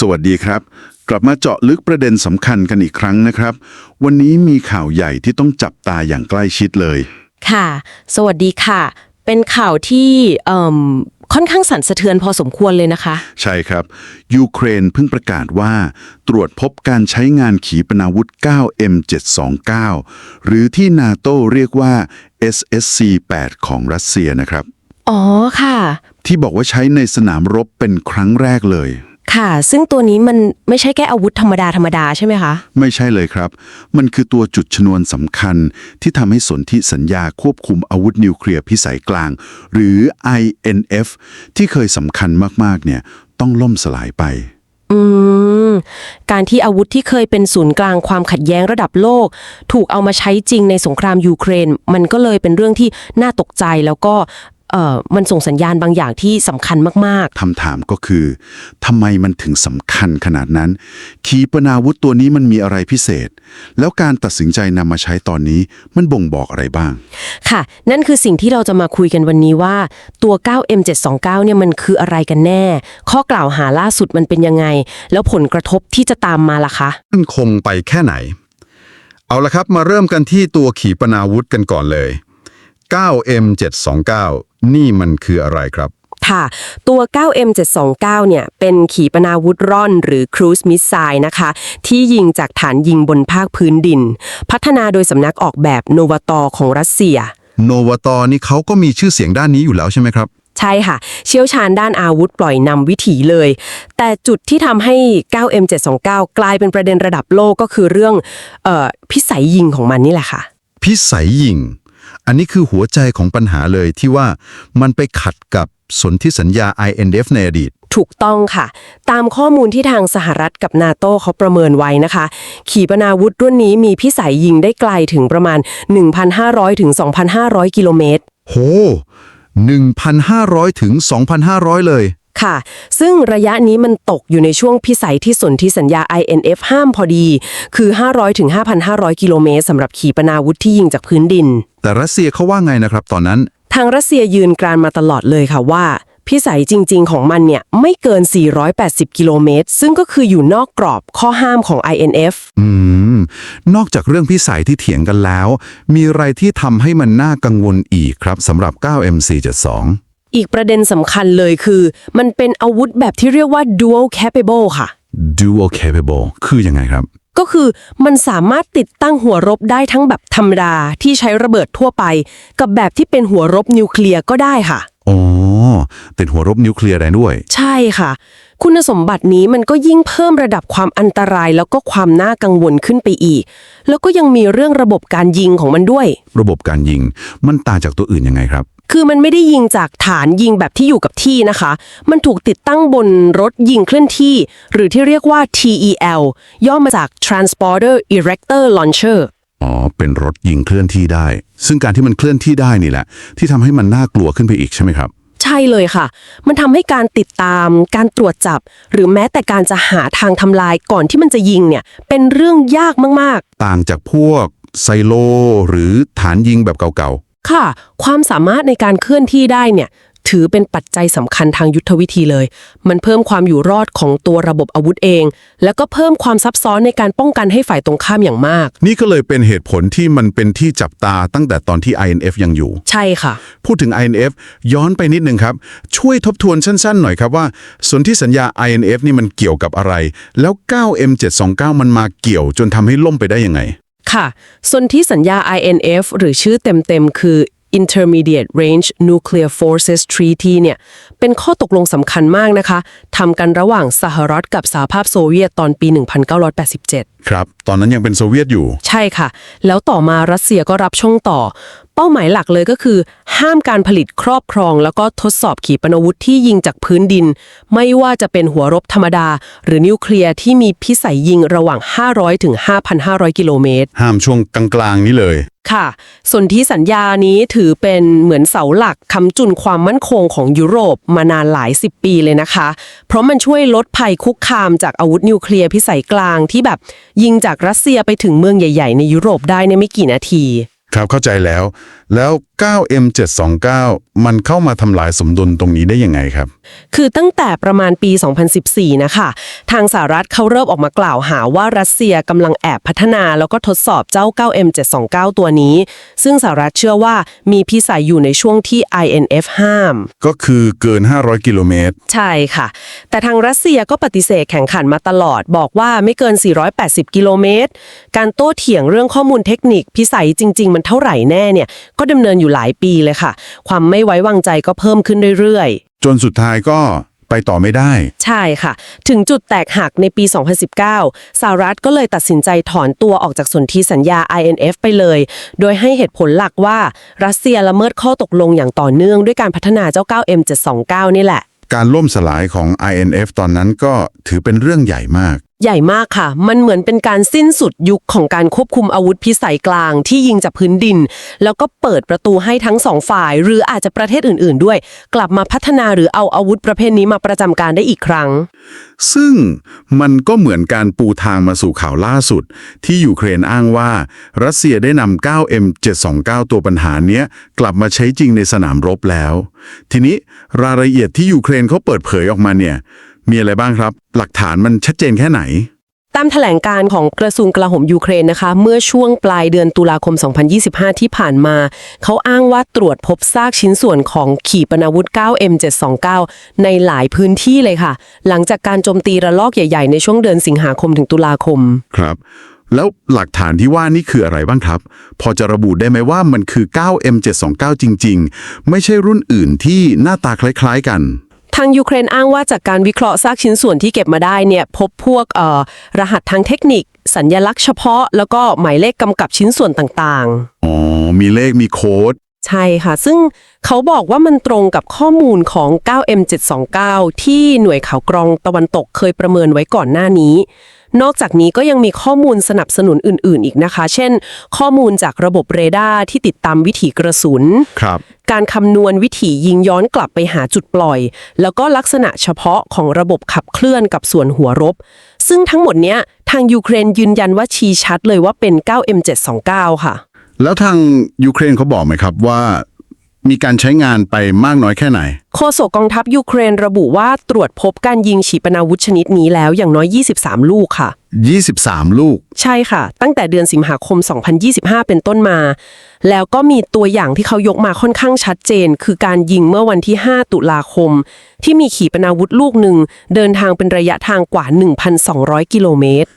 สวัสดีครับ กลับมาเจาะลึกประเด็นสำคัญกันอีกครั้งนะครับ วันนี้มีข่าวใหญ่ที่ต้องจับตาอย่างใกล้ชิดเลย ค่ะ สวัสดีค่ะ เป็นข่าวที่เอิ่มค่อนข้างสั่นสะเทือนพอสมควรเลยนะคะ ใช่ครับ ยูเครนเพิ่งประกาศว่า ตรวจพบการใช้งานขีปนาวุธ 9M729 หรือที่นาโตเรียกว่า SSC-8 ของรัสเซียนะครับ อ๋อค่ะ ที่บอกว่าใช้ในสนามรบเป็นครั้งแรกเลย ค่ะ ซึ่งตัวนี้มันไม่ใช่แค่อาวุธธรรมดาธรรมดาใช่ไหมคะ ไม่ใช่เลยครับ มันคือตัวจุดชนวนสำคัญที่ทำให้สนธิสัญญาควบคุมอาวุธนิวเคลียร์พิสัยกลาง หรือ INF ที่เคยสำคัญมากๆเนี่ยต้องล่มสลายไป อืม การที่อาวุธที่เคยเป็นศูนย์กลางความขัดแย้งระดับโลก ถูกเอามาใช้จริงในสงครามยูเครน มันก็เลยเป็นเรื่องที่น่าตกใจแล้วก็ เอ่อมันส่งสัญญาณบางอย่างที่สำคัญมากคำถามก็คือทำไมมันถึงสำคัญขนาดนั้น ขีปนาวุธตัวนี้มันมีอะไรพิเศษ แล้วการตัดสินใจนำมาใช้ตอนนี้มันบ่งบอกอะไรบ้าง ๆ ค่ะ นั่นคือสิ่งที่เราจะมาคุยกันวันนี้ว่าตัว 9M729 เนี่ยมันคืออะไรกันแน่ ข้อกล่าวหาล่าสุดมันเป็นยังไง แล้วผลกระทบที่จะตามมาล่ะคะ มั่นคงไปแค่ไหน เอาละครับมาเริ่มกันที่ตัวขีปนาวุธกันก่อนเลย 9M729 นี่มันคืออะไรครับ ค่ะ ตัว 9M729 เนี่ย เป็นขีปนาวุธร่อนหรือครูซมิสไซล์นะคะ ที่ยิงจากฐานยิงบนภาคพื้นดิน พัฒนาโดยสำนักออกแบบโนวาตอของรัสเซีย โนวาตอนี่เขาก็มีชื่อเสียงด้านนี้อยู่แล้วใช่ไหมครับ ใช่ค่ะ เชี่ยวชาญด้านอาวุธปล่อยนำวิถีเลย แต่จุดที่ทำให้ 9M729 กลายเป็นประเด็นระดับโลกก็คือเรื่องเออพิสัยยิงของมันนี่แหละค่ะ พิสัยยิง อันนี้คือหัวใจของปัญหาเลยที่ว่ามันไปขัดกับสนธิสัญญา INF ในอดีต ถูกต้องค่ะ ตามข้อมูลที่ทางสหรัฐกับนาโต้เขาประเมินไว้นะคะ ขีปนาวุธรุ่นนี้มีพิสัยยิงได้ไกลถึงประมาณ 1,500 ถึง 2,500 กิโลเมตร โห 1,500 ถึง 2,500 เลย ค่ะ ซึ่งระยะนี้มันตกอยู่ในช่วงพิสัยที่สนธิสัญญา INF ห้ามพอดี คือ 500 ถึง 5,500 กิโลเมตรสำหรับขีปนาวุธที่ยิงจากพื้นดิน แต่รัสเซียเขาว่าไงนะครับตอนนั้น ทางรัสเซียยืนกรานมาตลอดเลยค่ะว่า พิสัยจริง ๆ ของมันเนี่ยไม่เกิน 480 กิโลเมตร ซึ่งก็คืออยู่นอกกรอบข้อห้ามของ INF อืม นอกจากเรื่องพิสัยที่เถียงกันแล้ว มีอะไรที่ทำให้มันน่ากังวลอีกครับสำหรับ 9MC72 อีกประเด็นสำคัญเลยคือ มันเป็นอาวุธแบบที่เรียกว่า dual capable ค่ะ Dual Capable คือยังไงครับ ก็คือมันสามารถติดตั้งหัวรบได้ทั้งแบบธรรมดาที่ใช้ระเบิดทั่วไป กับแบบที่เป็นหัวรบนิวเคลียร์ก็ได้ค่ะอ๋อติดหัวรบนิวเคลียร์ได้ด้วย ใช่ค่ะ คุณสมบัตินี้มันก็ยิ่งเพิ่มระดับความอันตรายแล้วก็ความน่ากังวลขึ้นไปอีก แล้วก็ยังมีเรื่องระบบการยิงของมันด้วย ระบบการยิงมันต่างจากตัวอื่นยังไงครับ คือมันไม่ได้ยิงจากฐานยิงแบบที่อยู่กับที่นะคะ มันถูกติดตั้งบนรถยิงเคลื่อนที่ หรือที่เรียกว่า TEL ย่อมาจาก Transporter Erector Launcher อ๋อ เป็นรถยิงเคลื่อนที่ได้ ซึ่งการที่มันเคลื่อนที่ได้นี่แหละ ที่ทำให้มันน่ากลัวขึ้นไปอีกใช่ไหมครับ ใช่เลยค่ะ มันทำให้การติดตาม การตรวจจับ หรือแม้แต่การจะหาทางทำลายก่อนที่มันจะยิงเนี่ย เป็นเรื่องยากมากต่างจากพวกไซโล หรือฐานยิงแบบเก่าๆ ค่ะ ความสามารถในการเคลื่อนที่ได้เนี่ยถือเป็นปัจจัยสำคัญทางยุทธวิธีเลย มันเพิ่มความอยู่รอดของตัวระบบอาวุธเอง แล้วก็เพิ่มความซับซ้อนในการป้องกันให้ฝ่ายตรงข้ามอย่างมากๆนี่ก็เลยเป็นเหตุผลที่มันเป็นที่จับตาตั้งแต่ตอนที่ INF ยังอยู่ ใช่ค่ะ พูดถึง INF ย้อนไปนิดนึงครับ ช่วยทบทวนสั้นๆ หน่อยครับว่าสนธิสัญญา INF นี่มันเกี่ยวกับอะไร แล้ว 9M729 มันมาเกี่ยวจนทำให้ล่มไปได้ยังไง ค่ะส่วนที่สัญญา INF หรือชื่อเต็มๆ คือ Intermediate Range Nuclear Forces Treaty เนี่ย เป็นข้อตกลงสำคัญมากนะคะ ทำกันระหว่างสหรัฐกับสหภาพโซเวียตตอนปี 1987 ครับ ตอนนั้นยังเป็นโซเวียตอยู่ ใช่ค่ะ แล้วต่อมารัสเซียก็รับช่วงต่อเป้าหมายหลักเลยก็คือ ห้ามการผลิตครอบครอง แล้วก็ทดสอบขีปนาวุธที่ยิงจากพื้นดิน ไม่ว่าจะเป็นหัวรบธรรมดา หรือนิวเคลียร์ที่มีพิสัยยิงระหว่าง 500 ถึง 5,500 กิโลเมตร ห้ามช่วงกลางๆนี้เลย ค่ะส่วนที่สัญญานี้ถือเป็นเหมือนเสาหลักคำจุนความมั่นคงของยุโรปมานานหลายสิบปีเลยนะคะ เพราะมันช่วยลดภัยคุกคามจากอาวุธนิวเคลียร์พิสัยกลางที่แบบยิงจากรัสเซียไปถึงเมืองใหญ่ ๆ ในยุโรปได้ในไม่กี่นาที ครับเข้าใจแล้ว แล้ว 9M729 มันเข้ามาทำลายสมดุลตรงนี้ได้ยังไงครับ คือตั้งแต่ประมาณปี 2014 นะคะ ทางสหรัฐเขาเริ่มออกมากล่าวหาว่ารัสเซียกำลังแอบพัฒนาแล้วก็ทดสอบเจ้า 9M729 ตัวนี้ ซึ่งสหรัฐเชื่อว่ามีพิสัยอยู่ในช่วงที่ INF ห้าม ก็คือเกิน 500 กิโลเมตร ใช่ค่ะ แต่ทางรัสเซียก็ปฏิเสธแข่งขันมาตลอด บอกว่าไม่เกิน 480 กิโลเมตร การโต้เถียงเรื่องข้อมูลเทคนิคพิสัยจริง ๆ มันเท่าไหร่แน่เนี่ยก็ดำเนินอยู่หลายปีเลยค่ะ ความไม่ไว้วางใจก็เพิ่มขึ้นเรื่อยๆจนสุดท้ายก็ไปต่อไม่ได้ใช่ค่ะ ถึงจุดแตกหักในปี 2019 สหรัฐก็เลยตัดสินใจถอนตัวออกจากสนธิสัญญา INF ไปเลย โดยให้เหตุผลหลักว่ารัสเซียละเมิดข้อตกลงอย่างต่อเนื่องด้วยการพัฒนาเจ้า 9M729 นี่แหละ การล่มสลายของ INF ตอนนั้นก็ถือเป็นเรื่องใหญ่มาก ใหญ่มากค่ะ มันเหมือนเป็นการสิ้นสุดยุคของการควบคุมอาวุธพิสัยกลางที่ยิงจากพื้นดิน แล้วก็เปิดประตูให้ทั้งสองฝ่าย หรืออาจจะประเทศอื่นๆ ด้วย กลับมาพัฒนาหรือเอาอาวุธประเภทนี้มาประจำการได้อีกครั้ง ซึ่งมันก็เหมือนการปูทางมาสู่ข่าวล่าสุด ที่ยูเครนอ้างว่า รัสเซียได้นำ 9M729 ตัวปัญหาเนี้ยกลับมาใช้จริงในสนามรบแล้ว ทีนี้รายละเอียดที่ยูเครนเขาเปิดเผยออกมาเนี่ย มีอะไรบ้างครับ หลักฐานมันชัดเจนแค่ไหน ตามแถลงการของกระทรวงกลาโหมยูเครนนะคะ เมื่อช่วงปลายเดือนตุลาคม 2025 ที่ผ่านมา เขาอ้างว่าตรวจพบซากชิ้นส่วนของขีปนาวุธ 9M729 ในหลายพื้นที่เลยค่ะ หลังจากการโจมตีระลอกใหญ่ๆ ในช่วงเดือนสิงหาคมถึงตุลาคม ครับ แล้วหลักฐานที่ว่านี่คืออะไรบ้างครับ พอจะระบุได้ไหมว่ามันคือ 9M729 จริง ๆ ไม่ใช่รุ่นอื่นที่หน้าตาคล้าย ๆ กัน ทางยูเครนอ้างว่าจากการวิเคราะห์ซากชิ้นส่วนที่เก็บมาได้เนี่ยพบพวกเอ่อรหัสทางเทคนิค สัญญลักษณ์เฉพาะ แล้วก็หมายเลขกำกับชิ้นส่วนต่างๆ อ๋อ มีเลขมีโค้ด ใช่ค่ะ ซึ่งเขาบอกว่ามันตรงกับข้อมูลของ 9M729 ที่หน่วยข่าวกรองตะวันตกเคยประเมินไว้ก่อนหน้านี้ นอกจากนี้ก็ยังมีข้อมูลสนับสนุนอื่น ๆ อีกนะคะ เช่น ข้อมูลจากระบบเรดาร์ที่ติดตามวิถีกระสุน ครับ การคำนวณวิถียิงย้อนกลับไปหาจุดปล่อย แล้วก็ลักษณะเฉพาะของระบบขับเคลื่อนกับส่วนหัวรบ ซึ่งทั้งหมดเนี้ยทางยูเครนยืนยันว่าชี้ชัดเลยว่าเป็น 9M729 ค่ะ แล้วทางยูเครนเขาบอกไหมครับว่า มีการใช้งานไปมากน้อยแค่ไหน โฆษกกองทัพยูเครนระบุว่าตรวจพบการยิงขีปนาวุธชนิดนี้แล้วอย่างน้อย 23 ลูกค่ะ 23 ลูก ใช่ค่ะ ตั้งแต่เดือนสิงหาคม 2025 เป็นต้นมา แล้วก็มีตัวอย่างที่เขายกมาค่อนข้างชัดเจน คือการยิงเมื่อวันที่ 5 ตุลาคม ที่มีขีปนาวุธลูกหนึ่ง เดินทางเป็นระยะทางกว่า 1,200 กิโลเมตร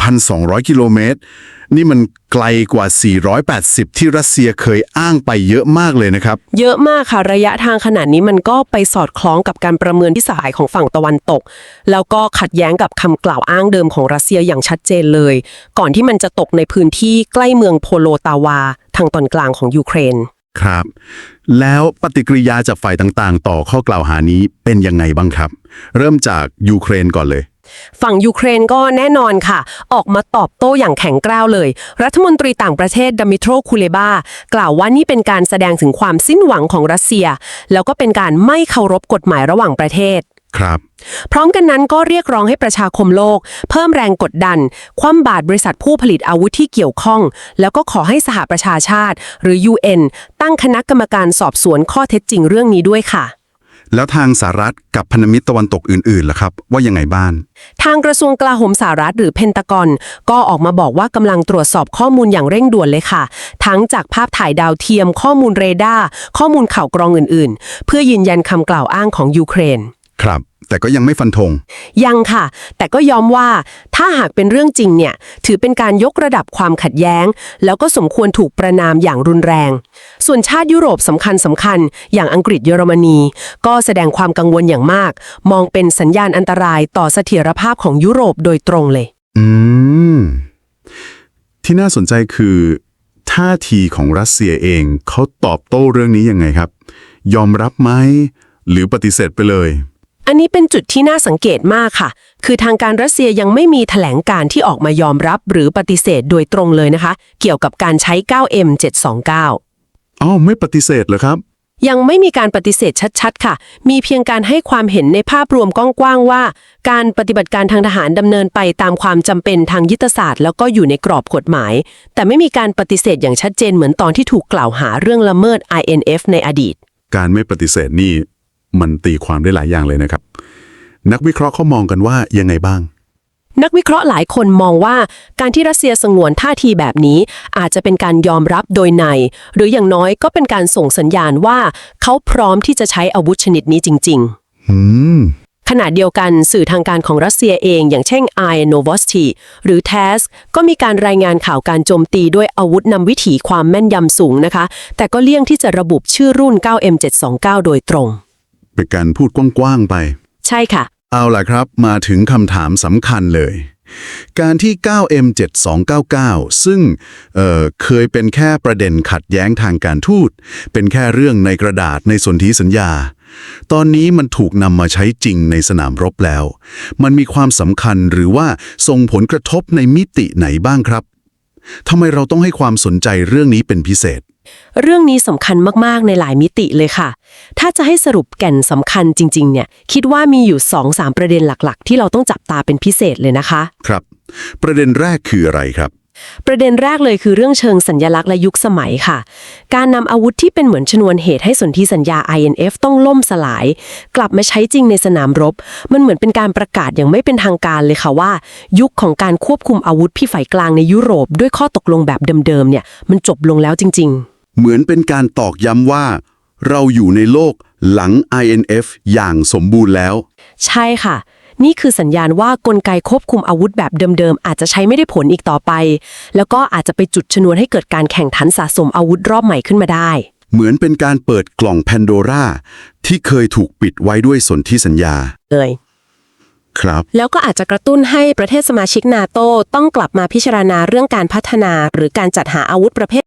1,200 กิโลเมตร นี่มันไกลกว่า 480 ที่รัสเซียเคยอ้างไปเยอะมากเลยนะครับ เยอะมากค่ะ ระยะทางขนาดนี้มันก็ไปสอดคล้องกับการประเมินที่สหายของฝั่งตะวันตก แล้วก็ขัดแย้งกับคำกล่าวอ้างเดิมของรัสเซียอย่างชัดเจนเลย ก่อนที่มันจะตกในพื้นที่ใกล้เมืองโพโลตาวา ทางตอนกลางของยูเครน ครับ แล้วปฏิกิริยาจากฝ่ายต่างๆ ต่อข้อกล่าวหานี้เป็นยังไงบ้างครับ เริ่มจากยูเครนก่อนเลย ฝั่งยูเครนก็แน่นอนค่ะ ออกมาตอบโต้อย่างแข็งกร้าวเลย รัฐมนตรีต่างประเทศดามิโตรคูเลบากล่าวว่านี่เป็นการแสดงถึงความสิ้นหวังของรัสเซีย แล้วก็เป็นการไม่เคารพกฎหมายระหว่างประเทศครับพร้อมกันนั้นก็เรียกร้องให้ประชาคมโลก เพิ่มแรงกดดัน คว่ำบาตรบริษัทผู้ผลิตอาวุธที่เกี่ยวข้อง แล้วก็ขอให้สหประชาชาติ หรือ UN ตั้งคณะกรรมการสอบสวนข้อเท็จจริงเรื่องนี้ด้วยค่ะ แล้วทางสหรัฐกับพันธมิตรตะวันตกอื่นๆล่ะครับ ว่ายังไงบ้างทางกระทรวงกลาโหมสหรัฐหรือเพนตากอน ก็ออกมาบอกว่ากำลังตรวจสอบข้อมูลอย่างเร่งด่วนเลยค่ะ ทั้งจากภาพถ่ายดาวเทียม ข้อมูลเรดาร์ข้อมูลข่าวกรองอื่นๆ เพื่อยืนยันคำกล่าวอ้างของยูเครน ครับ แต่ก็ยังไม่ฟันธง ยังค่ะ แต่ก็ยอมว่าถ้าหากเป็นเรื่องจริงเนี่ย ถือเป็นการยกระดับความขัดแย้ง แล้วก็สมควรถูกประนามอย่างรุนแรง ส่วนชาติยุโรปสำคัญสำคัญ อย่างอังกฤษเยอรมนี ก็แสดงความกังวลอย่างมาก มองเป็นสัญญาณอันตรายต่อเสถียรภาพของยุโรปโดยตรงเลย อืม ที่น่าสนใจคือท่าทีของรัสเซียเองเขาตอบโต้เรื่องนี้ยังไงครับ ยอมรับไหมหรือปฏิเสธไปเลย อันนี้เป็นจุดที่น่าสังเกตมากค่ะ คือทางการรัสเซียยังไม่มีแถลงการที่ออกมายอมรับหรือปฏิเสธโดยตรงเลยนะคะ เกี่ยวกับการใช้ 9M729 อ้าวไม่ปฏิเสธเหรอครับ ยังไม่มีการปฏิเสธชัดๆ ค่ะ มีเพียงการให้ความเห็นในภาพรวมกว้างๆว่า การปฏิบัติการทางทหารดำเนินไปตามความจำเป็นทางยุทธศาสตร์ แล้วก็อยู่ในกรอบกฎหมาย แต่ไม่มีการปฏิเสธอย่างชัดเจนเหมือนตอนที่ถูกกล่าวหาเรื่องละเมิด INF ในอดีต การไม่ปฏิเสธนี่ มันตีความได้หลายอย่างเลยนะครับ นักวิเคราะห์เขามองกันว่ายังไงบ้าง นักวิเคราะห์หลายคนมองว่าการที่รัสเซียสงวนท่าทีแบบนี้ อาจจะเป็นการยอมรับโดยใน หรืออย่างน้อยก็เป็นการส่งสัญญาณว่า เขาพร้อมที่จะใช้อาวุธชนิดนี้จริง ๆ อืมขณะเดียวกันสื่อทางการของรัสเซียเอง อย่างเช่น i n o v o s t y หรือ TASS ก็มีการรายงานข่าวการโจมตีด้วยอาวุธนำวิถีความแม่นยำสูงนะคะ แต่ก็เลี่ยงที่จะระบุชื่อรุ่น 9M729 โดยตรง เป็นการพูดกว้างๆไป ใช่ค่ะ เอาล่ะครับ มาถึงคำถามสำคัญเลย การที่ 9M7299 ซึ่งเอ่อเคยเป็นแค่ประเด็นขัดแย้งทางการทูต เป็นแค่เรื่องในกระดาษในสนธิสัญญา ตอนนี้มันถูกนำมาใช้จริงในสนามรบแล้ว มันมีความสำคัญหรือว่าส่งผลกระทบในมิติไหนบ้างครับทำไมเราต้องให้ความสนใจเรื่องนี้เป็นพิเศษ เรื่องนี้สำคัญมากๆในหลายมิติเลยค่ะ ถ้าจะให้สรุปแก่นสำคัญจริง ๆ เนี่ย คิดว่ามีอยู่ 2-3 ประเด็นหลักๆ ที่เราต้องจับตาเป็นพิเศษเลยนะคะ ครับ ประเด็นแรกคืออะไรครับ ประเด็นแรกเลยคือเรื่องเชิงสัญญลักษณ์และยุคสมัยค่ะ การนำอาวุธที่เป็นเหมือนชนวนเหตุให้สนธิสัญญา INF ต้องล่มสลาย กลับมาใช้จริงในสนามรบ มันเหมือนเป็นการประกาศอย่างไม่เป็นทางการเลยค่ะว่า ยุคของการควบคุมอาวุธพี่ฝ่ายกลางในยุโรป ด้วยข้อตกลงแบบเดิมๆเนี่ยมันจบลงแล้วจริง ๆ เหมือนเป็นการตอกย้ำว่า เราอยู่ในโลกหลัง INF อย่างสมบูรณ์แล้ว ใช่ค่ะ นี่คือสัญญาณว่ากลไกควบคุมอาวุธแบบเดิมๆ อาจจะใช้ไม่ได้ผลอีกต่อไป แล้วก็อาจจะไปจุดชนวนให้เกิดการแข่งขันสะสมอาวุธรอบใหม่ขึ้นมาได้ เหมือนเป็นการเปิดกล่องแพนโดราที่เคยถูกปิดไว้ด้วยสนธิสัญญา เลย ครับ แล้วก็อาจจะกระตุ้นให้ประเทศสมาชิกนาโตต้องกลับมาพิจารณาเรื่องการพัฒนา หรือการจัดหาอาวุธประเภท